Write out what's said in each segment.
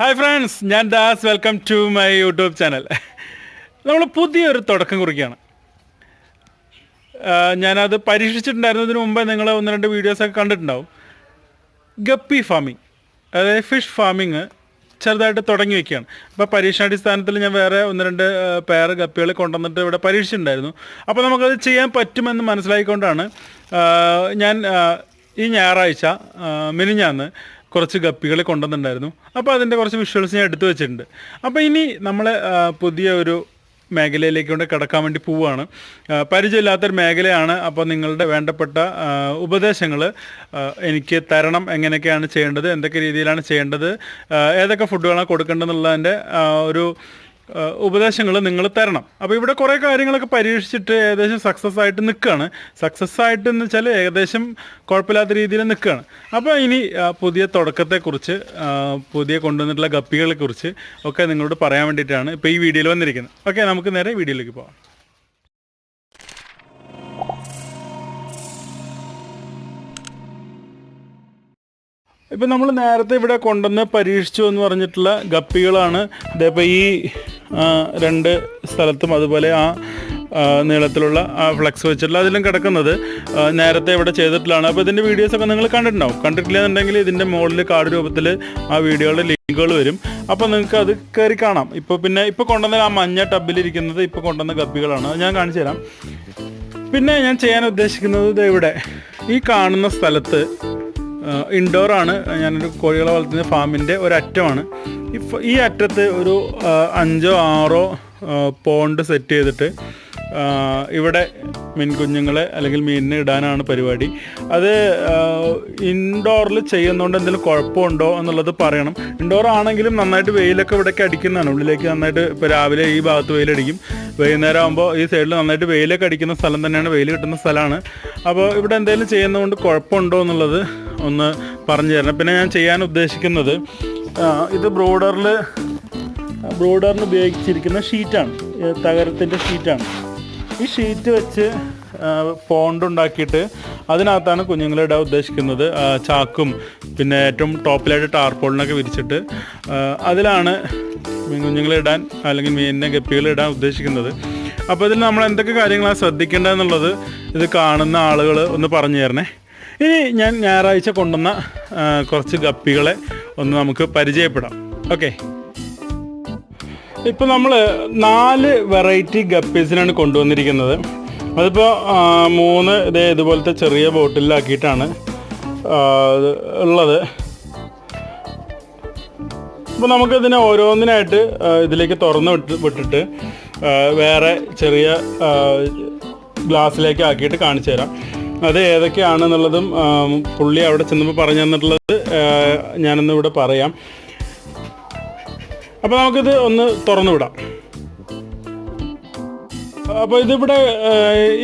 Hi friends ഞാൻ Das. Welcome to my YouTube channel നമ്മൾ പുതിയൊരു തുടക്കം കുറിക്കുകയാണ്. ഞാനത് പരീക്ഷിച്ചിട്ടുണ്ടായിരുന്നതിന് മുമ്പേ നിങ്ങൾ ഒന്ന് രണ്ട് വീഡിയോസൊക്കെ കണ്ടിട്ടുണ്ടാവും. ഗപ്പി ഫാമിംഗ് അതായത് ഫിഷ് ഫാമിങ് ചെറുതായിട്ട് തുടങ്ങി വയ്ക്കുകയാണ് അപ്പോൾ പരീക്ഷണാടിസ്ഥാനത്തിൽ ഞാൻ വേറെ ഒന്ന് രണ്ട് പേർ ഗപ്പികൾ കൊണ്ടുവന്നിട്ട് ഇവിടെ പരീക്ഷിച്ചിട്ടുണ്ടായിരുന്നു. അപ്പോൾ നമുക്കത് ചെയ്യാൻ പറ്റുമെന്ന് മനസ്സിലായിക്കൊണ്ടാണ് ഞാൻ ഈ ഞായറാഴ്ച മിനിഞ്ഞാന്ന് കുറച്ച് ഗപ്പികളെ കൊണ്ടുവന്നിട്ടുണ്ടായിരുന്നു. അപ്പോൾ അതിന്റെ കുറച്ച് വിഷ്വൽസ് ഞാൻ എടുത്തു വെച്ചിട്ടുണ്ട്. അപ്പോൾ ഇനി നമ്മൾ പുതിയ ഒരു മേഖലയിലേക്ക് കൊണ്ട് കിടക്കാൻ വേണ്ടി പോവുകയാണ്. പരിചയമില്ലാത്തൊരു മേഖലയാണ്. അപ്പോൾ നിങ്ങളുടെ വേണ്ടപ്പെട്ട ഉപദേശങ്ങൾ എനിക്ക് തരണം എങ്ങനെയൊക്കെയാണ് ചെയ്യേണ്ടത് എന്തൊക്കെ രീതിയിലാണ് ചെയ്യേണ്ടത് ഏതൊക്കെ ഫുഡുകളാണ് കൊടുക്കേണ്ടതെന്നുള്ളതിന്റെ ഒരു ഉപദേശങ്ങൾ നിങ്ങൾ തരണം. അപ്പോൾ ഇവിടെ കുറേ കാര്യങ്ങളൊക്കെ പരീക്ഷിച്ചിട്ട് ഏകദേശം സക്സസ് ആയിട്ട് നിൽക്കുകയാണ് സക്സസ് ആയിട്ട് എന്ന് വെച്ചാൽ ഏകദേശം കുഴപ്പമില്ലാത്ത രീതിയിൽ നിൽക്കുകയാണ് അപ്പോൾ ഇനി പുതിയ തുടക്കത്തെക്കുറിച്ച് പുതിയ കൊണ്ടുവന്നിട്ടുള്ള ഗപ്പികളെക്കുറിച്ച് ഒക്കെ നിങ്ങളോട് പറയാൻ വേണ്ടിയിട്ടാണ് ഇപ്പോൾ ഈ വീഡിയോയിൽ വന്നിരിക്കുന്നത്. ഓക്കെ നമുക്ക് നേരെ വീഡിയോയിലേക്ക് പോകാം ഇപ്പം നമ്മൾ നേരത്തെ ഇവിടെ കൊണ്ടുവന്ന് പരീക്ഷിച്ചു എന്ന് പറഞ്ഞിട്ടുള്ള ഗപ്പികളാണ്. ഇതിപ്പോൾ ഈ രണ്ട് സ്ഥലത്തും അതുപോലെ ആ നീളത്തിലുള്ള ആ ഫ്ലക്സ് വെച്ചിട്ടുള്ള അതിലും കിടക്കുന്നത്. നേരത്തെ ഇവിടെ ചെയ്തിട്ടുള്ളതാണ് അപ്പോൾ ഇതിന്റെ വീഡിയോസൊക്കെ നിങ്ങൾ കണ്ടിട്ടുണ്ടാവും. കണ്ടിട്ടില്ല എന്നുണ്ടെങ്കിൽ ഇതിന്റെ മുകളിൽ കാർഡ് രൂപത്തിൽ ആ വീഡിയോയുടെ ലിങ്കുകൾ വരും. അപ്പോൾ നിങ്ങൾക്ക് അത് കയറി കാണാം. ഇപ്പോൾ പിന്നെ ഇപ്പോൾ കൊണ്ടുവന്ന ആ മഞ്ഞ ടബിലിരിക്കുന്നത് ഇപ്പോൾ കൊണ്ടുവന്ന ഗപ്പികളാണ്. അത് ഞാൻ കാണിച്ചു തരാം. പിന്നെ ഞാൻ ചെയ്യാൻ ഉദ്ദേശിക്കുന്നത് ദേ ഇവിടെ ഈ കാണുന്ന സ്ഥലത്ത് ഇൻഡോറാണ് ഞാനൊരു കോഴികളെ വളർത്തുന്ന ഫാമിന്റെ ഒരറ്റമാണ്. ഈ ഈ അറ്റത്ത് ഒരു അഞ്ചോ ആറോ പോണ്ട് സെറ്റ് ചെയ്തിട്ട് ഇവിടെ മീൻ കുഞ്ഞുങ്ങളെ അല്ലെങ്കിൽ മീനിനെ ഇടാനാണ് പരിപാടി. അത് ഇൻഡോറിൽ ചെയ്യുന്നതുകൊണ്ട് എന്തെങ്കിലും കുഴപ്പമുണ്ടോ എന്നുള്ളത് പറയണം. ഇൻഡോർ ആണെങ്കിലും നന്നായിട്ട് വെയിലൊക്കെ ഇവിടേക്ക് അടിക്കുന്നതാണ്. ഉള്ളിലേക്ക് നന്നായിട്ട് ഇപ്പോൾ രാവിലെ ഈ ഭാഗത്ത് വെയിലടിക്കും. വൈകുന്നേരം ആകുമ്പോൾ ഈ സൈഡിൽ നന്നായിട്ട് വെയിലൊക്കെ അടിക്കുന്ന സ്ഥലം തന്നെയാണ്. വെയിൽ കിട്ടുന്ന സ്ഥലമാണ്. അപ്പോൾ ഇവിടെ എന്തെങ്കിലും ചെയ്യുന്നതുകൊണ്ട് കുഴപ്പമുണ്ടോ എന്നുള്ളത് ഒന്ന് പറഞ്ഞു തരണം. പിന്നെ ഞാൻ ചെയ്യാൻ ഉദ്ദേശിക്കുന്നത് ഇത് ബ്രോഡറിൽ ബ്രോഡറിന് ഉപയോഗിച്ചിരിക്കുന്ന ഷീറ്റാണ്. തകരത്തിന്റെ ഷീറ്റാണ്. ഈ ഷീറ്റ് വെച്ച് ഫോണ്ട് ഉണ്ടാക്കിയിട്ട് അതിനകത്താണ് കുഞ്ഞുങ്ങളിടാൻ ഉദ്ദേശിക്കുന്നത്. ചാക്കും പിന്നെ ഏറ്റവും ടോപ്പിലായിട്ട് ടാർപോളിനൊക്കെ വിരിച്ചിട്ട് അതിലാണ് കുഞ്ഞുങ്ങളിടാൻ അല്ലെങ്കിൽ മീനിനെ ഗപ്പികൾ ഇടാൻ ഉദ്ദേശിക്കുന്നത്. അപ്പോൾ ഇതിൽ നമ്മൾ എന്തൊക്കെ കാര്യങ്ങളാണ് ശ്രദ്ധിക്കേണ്ടതെന്നുള്ളത് ഇത് കാണുന്ന ആളുകൾ ഒന്ന് പറഞ്ഞു തരണേ. ഇനി ഞാൻ ഞായറാഴ്ച കൊണ്ടുവന്ന കുറച്ച് ഗപ്പികളെ ഒന്ന് നമുക്ക് പരിചയപ്പെടാം. ഓക്കെ. ഇപ്പോൾ നമ്മൾ നാല് വെറൈറ്റി ഗപ്പീസിനാണ് കൊണ്ടുവന്നിരിക്കുന്നത്. അതിപ്പോൾ മൂന്ന് ഇതേ ഇതുപോലത്തെ ചെറിയ ബോട്ടിലാക്കിയിട്ടാണ് ഉള്ളത്. അപ്പോൾ നമുക്കിതിനെ ഓരോന്നിനായിട്ട് ഇതിലേക്ക് തുറന്ന് വിട്ട് വിട്ടിട്ട് വേറെ ചെറിയ ഗ്ലാസ്സിലേക്ക് ആക്കിയിട്ട് കാണിച്ചു തരാം അത് ഏതൊക്കെയാണെന്നുള്ളതും പുള്ളി അവിടെ ചെന്നപ്പോൾ പറഞ്ഞു തന്നിട്ടുള്ളത് ഞാനൊന്ന് ഇവിടെ പറയാം. അപ്പോൾ നമുക്കിത് ഒന്ന് തുറന്നു വിടാം അപ്പോൾ ഇതിവിടെ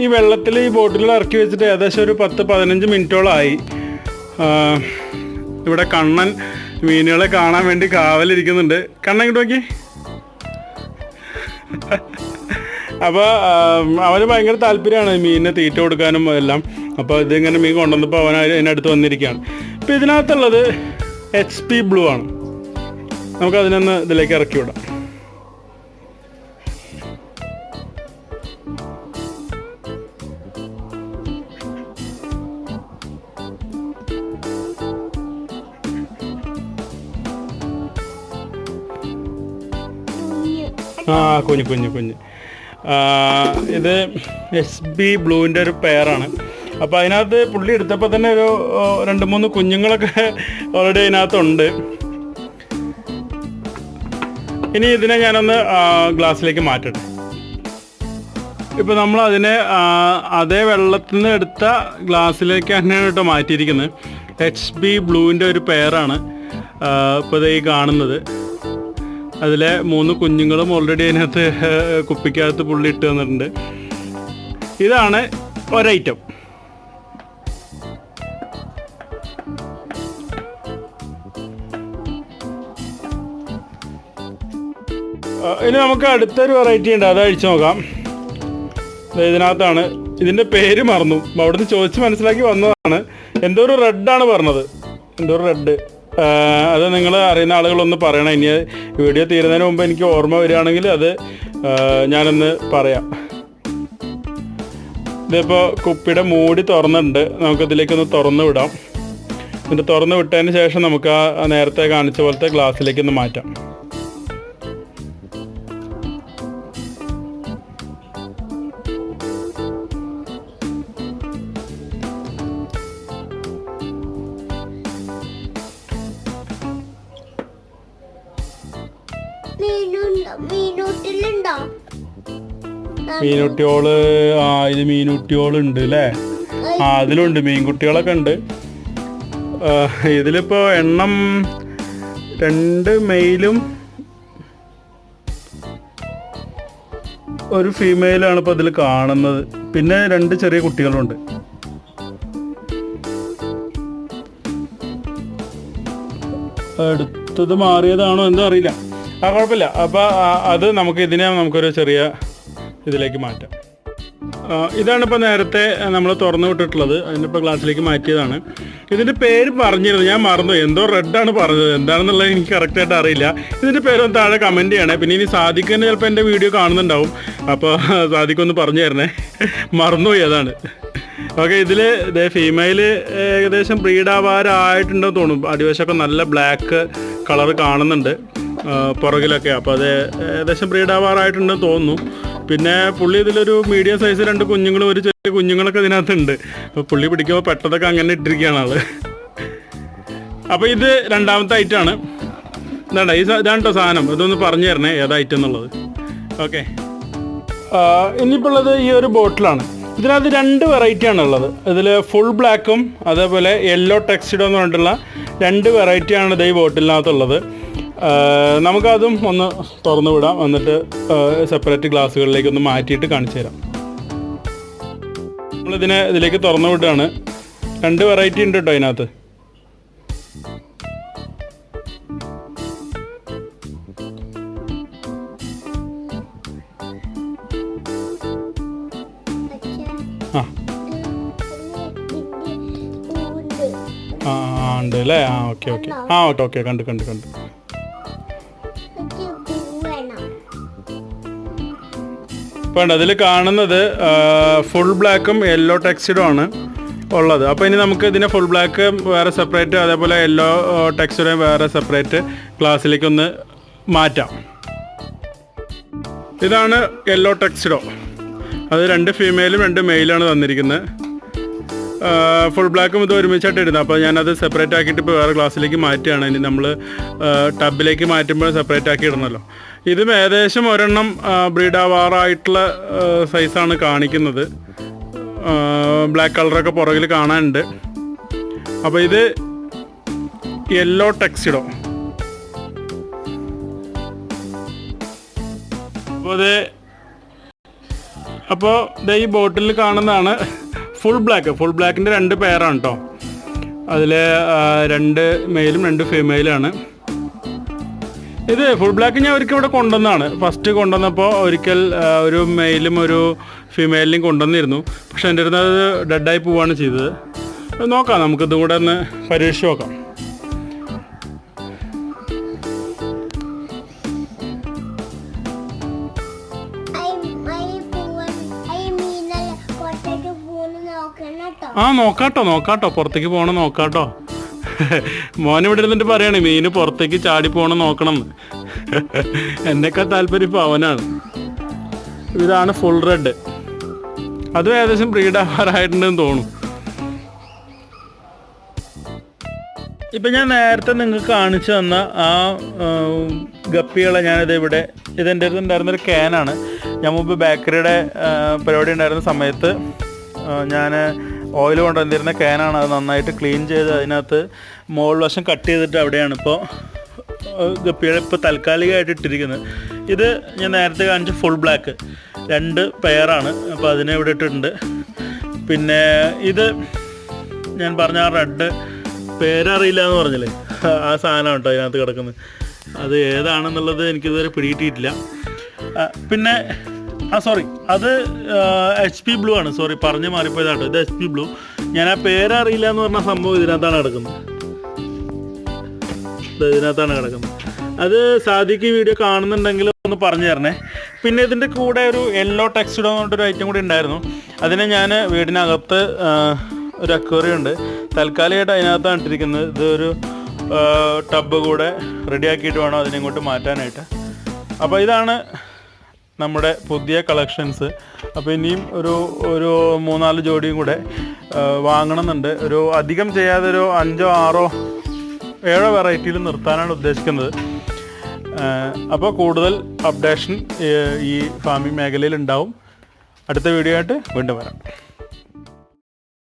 ഈ വെള്ളത്തിൽ ഈ ബോട്ടിൽ ഇറക്കി വെച്ചിട്ട് ഏകദേശം ഒരു പത്ത് പതിനഞ്ച് മിനിറ്റോളമായി ഇവിടെ കണ്ണൻ മീനുകളെ കാണാൻ വേണ്ടി കാവലിരിക്കുന്നുണ്ട്. കണ്ണൻ ഇങ്ങോട്ട് നോക്കി. അപ്പോൾ അവന് ഭയങ്കര താല്പര്യമാണ് മീനിനെ തീറ്റ കൊടുക്കാനും എല്ലാം. അപ്പോൾ ഇതിങ്ങനെ മീൻ കൊണ്ടുവന്നപ്പോൾ അവൻ അതിനടുത്ത് വന്നിരിക്കുകയാണ്. ഇപ്പം ഇതിനകത്തുള്ളത് എച്ച് പി ബ്ലൂ ആണ്. നമുക്ക് അതിനൊന്ന് ഇതിലേക്ക് ഇറക്കി വിടാം. ആ കുഞ്ഞ് കുഞ്ഞ് കുഞ്ഞ്. ഇത് എസ് ബി ബ്ലൂവിന്റെ ഒരു പെയറാണ് അപ്പോൾ അതിനകത്ത് പുള്ളി എടുത്തപ്പോൾ തന്നെ ഒരു രണ്ട് മൂന്ന് കുഞ്ഞുങ്ങളൊക്കെ ഓൾറെഡി അതിനകത്തുണ്ട്. ഇനി ഇതിനെ ഞാനൊന്ന് ഗ്ലാസ്സിലേക്ക് മാറ്റട്ടെ. ഇപ്പോൾ നമ്മൾ അതിനെ അതേ വെള്ളത്തിൽ നിന്ന് എടുത്ത ഗ്ലാസ്സിലേക്ക് തന്നെയാണ് കേട്ടോ മാറ്റിയിരിക്കുന്നത്. എച്ച് ബി ബ്ലൂവിന്റെ ഒരു പെയറാണ് ഇപ്പോൾ ഈ കാണുന്നത്. അതിലെ മൂന്ന് കുഞ്ഞുങ്ങളും ഓൾറെഡി അതിനകത്ത് കുപ്പിക്കകത്ത് പുള്ളി ഇട്ട് തന്നിട്ടുണ്ട്. ഇതാണ് ഒരൈറ്റം. ഇനി നമുക്ക് അടുത്തൊരു വെറൈറ്റി ഉണ്ട്. അത് അഴിച്ചു നോക്കാം. ഇതിനകത്താണ്. ഇതിന്റെ പേര് മറന്നു. അവിടുന്ന് ചോദിച്ച് മനസ്സിലാക്കി വന്നതാണ്. എന്തോ ഒരു റെഡാണ് പറഞ്ഞത്. എന്തോ ഒരു റെഡ് അത് നിങ്ങൾ അറിയുന്ന ആളുകളൊന്ന് പറയണം. ഇനി വീഡിയോ തീരുന്നതിന് മുമ്പ് എനിക്ക് ഓർമ്മ വരികയാണെങ്കിൽ അത് ഞാനൊന്ന് പറയാം. ഇതിപ്പോൾ കുപ്പിയുടെ മൂടി തുറന്നിട്ടുണ്ട്. നമുക്കിതിലേക്കൊന്ന് തുറന്നു വിടാം. എന്നിട്ട് തുറന്നു വിട്ടതിന് ശേഷം നമുക്ക് ആ നേരത്തെ കാണിച്ച പോലത്തെ ഗ്ലാസ്സിലേക്കൊന്ന് മാറ്റാം. മീനുട്ടിയോൾ ആ ഇത് മീനുട്ടിയോളുണ്ട് അല്ലേ ആ അതിലുണ്ട് മീൻകുട്ടികളൊക്കെ ഉണ്ട്. ഇതിലിപ്പോൾ ഇതിലിപ്പോ എണ്ണം രണ്ട് മെയിലും ഒരു ഫീമെയിലാണ് ഇപ്പോൾ ഇതിൽ കാണുന്നത്. പിന്നെ രണ്ട് ചെറിയ കുട്ടികളുണ്ട്. അടുത്തത് മാറിയതാണോ എന്തോ അറിയില്ല. ആ കുഴപ്പമില്ല. അപ്പോൾ അത് നമുക്ക് ഇതിനെ നമുക്കൊരു ചെറിയ ഇതിലേക്ക് മാറ്റാം. ഇതാണിപ്പോൾ ഇതാണ് ഇപ്പോൾ നേരത്തെ നമ്മൾ തുറന്നു വിട്ടിട്ടുള്ളത്. അതിനിപ്പോൾ ഗ്ലാസ്സിലേക്ക് മാറ്റിയതാണ്. ഇതിന്റെ പേര് പറഞ്ഞിരുന്നു. ഞാൻ മറന്നു. എന്തോ റെഡാണ് പറഞ്ഞത്. എന്താണെന്നുള്ളത് എനിക്ക് കറക്റ്റായിട്ട് അറിയില്ല. ഇതിന്റെ പേരൊന്ന് താഴെ കമന്റ് ചെയ്യണേ. പിന്നെ ഇനി സാധിക്കുന്ന ചിലപ്പോൾ എന്റെ വീഡിയോ കാണുന്നുണ്ടാവും. അപ്പോൾ സാധിക്കൊന്ന് പറഞ്ഞു തരണേ. മറന്നുപോയി അതാണ്. ഓക്കെ ഇതിൽ ഇതേ ഫീമെയിൽ ഏകദേശം ബ്രീഡ് ആവാറായിട്ടുണ്ടെന്ന് തോന്നും അടിവശമൊക്കെ നല്ല ബ്ലാക്ക് കളർ കാണുന്നുണ്ട്. പുറകിലൊക്കെ. അപ്പോൾ അത് ഏകദേശം ബ്രീഡാവാറായിട്ടുണ്ടെന്ന് തോന്നുന്നു. പിന്നെ പുള്ളി ഇതിലൊരു മീഡിയം സൈസ് രണ്ട് കുഞ്ഞുങ്ങളും ഒരു ചെറിയ കുഞ്ഞുങ്ങളൊക്കെ ഇതിനകത്തുണ്ട്. അപ്പോൾ പുള്ളി പിടിക്കുമ്പോൾ പെട്ടതൊക്കെ അങ്ങനെ ഇട്ടിരിക്കുകയാണ് ആൾ. അപ്പോൾ ഇത് രണ്ടാമത്തെ ഐറ്റമാണ് ഇതാണ്ട ഈ രണ്ടോ സാധനം? ഇതൊന്ന് പറഞ്ഞു തരണേ ഏതാ ഐറ്റം എന്നുള്ളത്. ഓക്കെ ഇനിയിപ്പോൾ ഉള്ളത് ഈ ഒരു ബോട്ടിലാണ് ഇതിനകത്ത് രണ്ട് വെറൈറ്റി ആണ് ഉള്ളത്. ഇതിൽ ഫുൾ ബ്ലാക്കും അതേപോലെ യെല്ലോ ടെക്സ്റ്റഡ് എന്ന് പറഞ്ഞിട്ടുള്ള രണ്ട് വെറൈറ്റിയാണ് ഇത് ഈ ബോട്ടിലിനകത്തുള്ളത് നമുക്കതും ഒന്ന് തുറന്നു വിടാം. എന്നിട്ട് സെപ്പറേറ്റ് ഗ്ലാസ്സുകളിലേക്ക് ഒന്ന് മാറ്റിയിട്ട് കാണിച്ചു തരാം. നമ്മളിതിനെ ഇതിലേക്ക് തുറന്നു വിടുകയാണ്. രണ്ട് വെറൈറ്റി ഉണ്ട് കേട്ടോ അതിനകത്ത്. ആ, ഉണ്ട് അല്ലേ ആ ഓക്കെ ഓക്കെ. ആ ഓക്കെ ഓക്കെ. കണ്ടു കണ്ടു കണ്ടു. വേണ്ട അതിൽ കാണുന്നത് ഫുൾ ബ്ലാക്കും യെല്ലോ ടെക്സ്റ്റഡും ആണ് ഉള്ളത്. അപ്പോൾ ഇനി നമുക്ക് ഇതിനെ ഫുൾ ബ്ലാക്ക് വേറെ സെപ്പറേറ്റ് അതേപോലെ യെല്ലോ ടെക്സ്റ്റഡും വേറെ സെപ്പറേറ്റ് ക്ലാസ്സിലേക്ക് ഒന്ന് മാറ്റാം. ഇതാണ് യെല്ലോ ടെക്സ്റ്റഡോ അത് രണ്ട് ഫീമെയിലും രണ്ട് മെയിലാണ് തന്നിരിക്കുന്നത്. ഫുൾ ബ്ലാക്കും ഇത് ഒരുമിച്ചായിട്ട് ഇടുന്നത്. അപ്പോൾ ഞാനത് സെപ്പറേറ്റ് ആക്കിയിട്ട് ഇപ്പോൾ വേറെ ക്ലാസ്സിലേക്ക് മാറ്റുകയാണ്. ഇനി നമ്മൾ ടബിലേക്ക് മാറ്റുമ്പോൾ സെപ്പറേറ്റ് ആക്കി ഇടണമല്ലോ ഇതും ഏകദേശം ഒരെണ്ണം ബ്രീഡ് ആവാറായിട്ടുള്ള സൈസാണ് കാണിക്കുന്നത്. ബ്ലാക്ക് കളറൊക്കെ പുറകിൽ കാണാനുണ്ട്. അപ്പോൾ ഇത് യെല്ലോ ടെക്സിഡോ അപ്പോൾ ഇത് അപ്പോൾ ഇത് ഈ ബോട്ടിൽ കാണുന്നതാണ് ഫുൾ ബ്ലാക്ക് ഫുൾ ബ്ലാക്കിന്റെ രണ്ട് പേരാണ് കേട്ടോ അതിൽ രണ്ട് മെയിലും രണ്ട് ഫീമെയിലാണ് ഇത് ഫുൾ ബ്ലാക്ക് ഞാൻ ഒരിക്കൽ ഇവിടെ കൊണ്ടുവന്നതാണ്. ഫസ്റ്റ് കൊണ്ടുവന്നപ്പോൾ ഒരിക്കൽ ഒരു മെയിലും ഒരു ഫീമെയിലും കൊണ്ടുവന്നിരുന്നു. പക്ഷെ എന്റെ അടുത്ത് അത് ഡെഡായി പോവുകയാണ് ചെയ്തത്. നോക്കാം നമുക്കിതും കൂടെ ഒന്ന് പരീക്ഷിച്ച് നോക്കാം. ആ നോക്കാട്ടോ നോക്കാട്ടോ പുറത്തേക്ക് പോകണം നോക്കാട്ടോ. മോൻ ഇവിടെ ഇരുന്നിട്ട് പറയണേ മീന് പുറത്തേക്ക് ചാടി പോകണം നോക്കണം. എന്നൊക്കെ താല്പര്യം ഇപ്പോൾ അവനാണ്. ഇതാണ് ഫുൾ റെഡ് അതും ഏകദേശം ബ്രീഡ് ആവാറായിട്ടുണ്ടെന്ന് തോന്നുന്നു. ഇപ്പം ഞാൻ നേരത്തെ നിങ്ങൾക്ക് കാണിച്ചു തന്ന ആ ആ, ഗപ്പികളെ ഞാനിത് ഇവിടെ ഇതെന്റെ അടുത്ത് ഉണ്ടായിരുന്നൊരു ക്യാനാണ് ഞാൻ മുമ്പ് ബേക്കറിയുടെ പരിപാടി ഉണ്ടായിരുന്ന സമയത്ത് ഞാൻ ഓയിൽ കൊണ്ടുവന്നിരുന്ന ക്യാനാണ് അത് നന്നായിട്ട് ക്ലീൻ ചെയ്ത് അതിനകത്ത് മോൾ വശം കട്ട് ചെയ്തിട്ട് അവിടെയാണ് ഇപ്പോൾ ഗപ്പികളെ ഇപ്പോൾ താൽക്കാലികമായിട്ട് ഇട്ടിരിക്കുന്നത്. ഇത് ഞാൻ നേരത്തെ കാണിച്ച ഫുൾ ബ്ലാക്ക് രണ്ട് പെയറാണ് അപ്പോൾ അതിനെ ഇവിടെ ഇട്ടിട്ടുണ്ട്. പിന്നെ ഇത് ഞാൻ പറഞ്ഞ ആ റെഡ് പേരറിയില്ല എന്ന് പറഞ്ഞില്ലേ? ആ സാധനമാണ് കേട്ടോ അതിനകത്ത് കിടക്കുന്നത്? അത് ഏതാണെന്നുള്ളത് എനിക്കിതുവരെ പിടികിട്ടിയിട്ടില്ല. പിന്നെ ആ സോറി അത് എച്ച് പി ബ്ലൂ ആണ്. സോറി പറഞ്ഞു മാറിപ്പോയതാട്ടോ ഇത് എച്ച് പി ബ്ലൂ ഞാൻ ആ പേരറിയില്ല എന്ന് പറഞ്ഞ സംഭവം ഇതിനകത്താണ് കിടക്കുന്നത്. ഇതിനകത്താണ് കിടക്കുന്നത്. അത് സാദിക്ക് വീഡിയോ കാണുന്നുണ്ടെങ്കിൽ ഒന്ന് പറഞ്ഞു തരണേ. പിന്നെ ഇതിന്റെ കൂടെ ഒരു യെല്ലോ ടെക്സ്റ്റഡ് പറഞ്ഞിട്ടൊരു ഐറ്റം കൂടി ഉണ്ടായിരുന്നു. അതിനെ ഞാൻ വീടിനകത്ത് ഒരു അക്വേറിയം ഉണ്ട്. തൽക്കാലികമായിട്ട് അതിനകത്താണ് ഇട്ടിരിക്കുന്നത്. ഇതൊരു ടബ് കൂടെ റെഡിയാക്കിയിട്ട് വേണം അതിനെ ഇങ്ങോട്ട് മാറ്റാനായിട്ട്. അപ്പോൾ ഇതാണ് നമ്മുടെ പുതിയ കളക്ഷൻസ് അപ്പോൾ ഇനിയും ഒരു ഒരു മൂന്നാൽ ജോഡിയും കൂടെ വാങ്ങണമെന്നുണ്ട്. ഒരു അധികം ചെയ്യാതെ ഒരു അഞ്ചോ ആറോ ഏഴോ വെറൈറ്റിയിൽ നിർത്താനാണ് ഉദ്ദേശിക്കുന്നത്. അപ്പോൾ കൂടുതൽ അപ്ഡേഷൻ ഈ ഫാമിംഗ് മേഖലയിൽ ഉണ്ടാവും. അടുത്ത വീഡിയോ ആയിട്ട് വീണ്ടും വരാം.